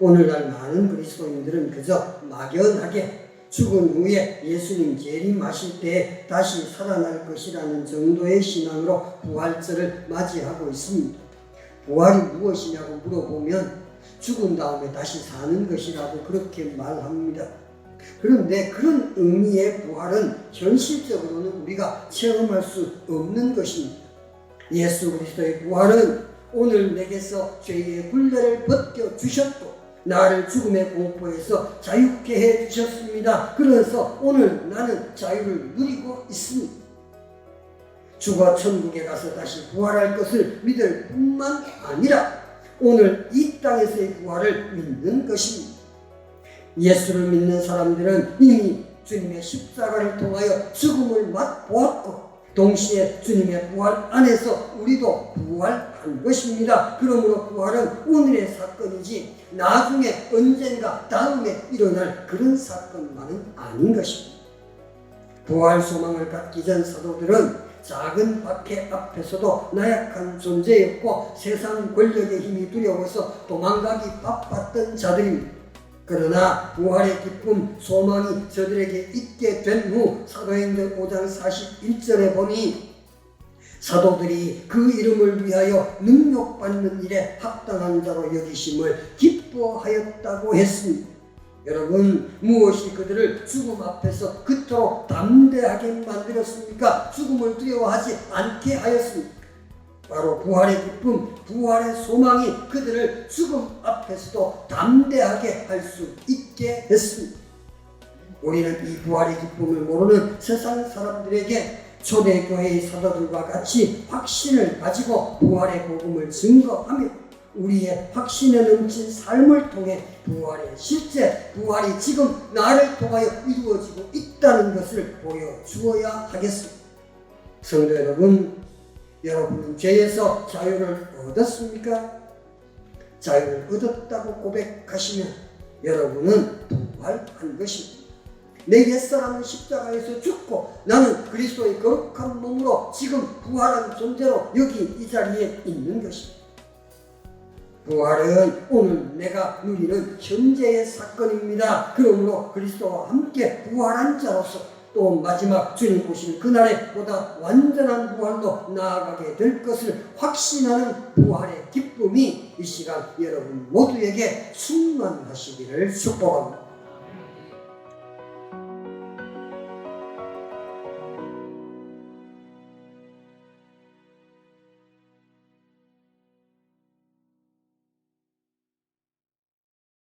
오늘날 많은 그리스도인들은 그저 막연하게 죽은 후에 예수님 재림하실 때 다시 살아날 것이라는 정도의 신앙으로 부활절을 맞이하고 있습니다. 부활이 무엇이냐고 물어보면 죽은 다음에 다시 사는 것이라고 그렇게 말합니다. 그런데 그런 의미의 부활은 현실적으로는 우리가 체험할 수 없는 것입니다. 예수 그리스도의 부활은 오늘 내게서 죄의 굴레를 벗겨 주셨고 나를 죽음의 공포에서 자유케 해 주셨습니다. 그래서 오늘 나는 자유를 누리고 있습니다. 죽어 천국에 가서 다시 부활할 것을 믿을 뿐만 아니라 오늘 이 땅에서의 부활을 믿는 것입니다. 예수를 믿는 사람들은 이미 주님의 십자가를 통하여 죽음을 맛보았고 동시에 주님의 부활 안에서 우리도 부활한 것입니다. 그러므로 부활은 오늘의 사건이지 나중에 언젠가 다음에 일어날 그런 사건만은 아닌 것입니다. 부활 소망을 갖기 전 사도들은 작은 박해 앞에서도 나약한 존재였고 세상 권력의 힘이 두려워서 도망가기 바빴던 자들입니다. 그러나 부활의 기쁨, 소망이 저들에게 있게 된 후 사도행전 5장 41절에 보니 사도들이 그 이름을 위하여 능력받는 일에 합당한 자로 여기심을 기뻐하였다고 했습니다. 여러분 무엇이 그들을 죽음 앞에서 그토록 담대하게 만들었습니까? 죽음을 두려워하지 않게 하였습니다. 바로 부활의 기쁨, 부활의 소망이 그들을 죽음 앞에서도 담대하게 할 수 있게 했습니다. 우리는 이 부활의 기쁨을 모르는 세상 사람들에게 초대교회의 사도들과 같이 확신을 가지고 부활의 복음을 증거하며 우리의 확신에 넘친 삶을 통해 부활의 실제, 부활이 지금 나를 통하여 이루어지고 있다는 것을 보여주어야 하겠습니다. 성도 여러분, 여러분은 죄에서 자유를 얻었습니까? 자유를 얻었다고 고백하시면 여러분은 부활한 것입니다. 내 옛사람은 십자가에서 죽고 나는 그리스도의 거룩한 몸으로 지금 부활한 존재로 여기 이 자리에 있는 것입니다. 부활은 오늘 내가 누리는 현재의 사건입니다. 그러므로 그리스도와 함께 부활한 자로서 또 마지막 주님 오실 그날에 보다 완전한 부활로 나아가게 될 것을 확신하는 부활의 기쁨이 이 시간 여러분 모두에게 충만하시기를 축복합니다.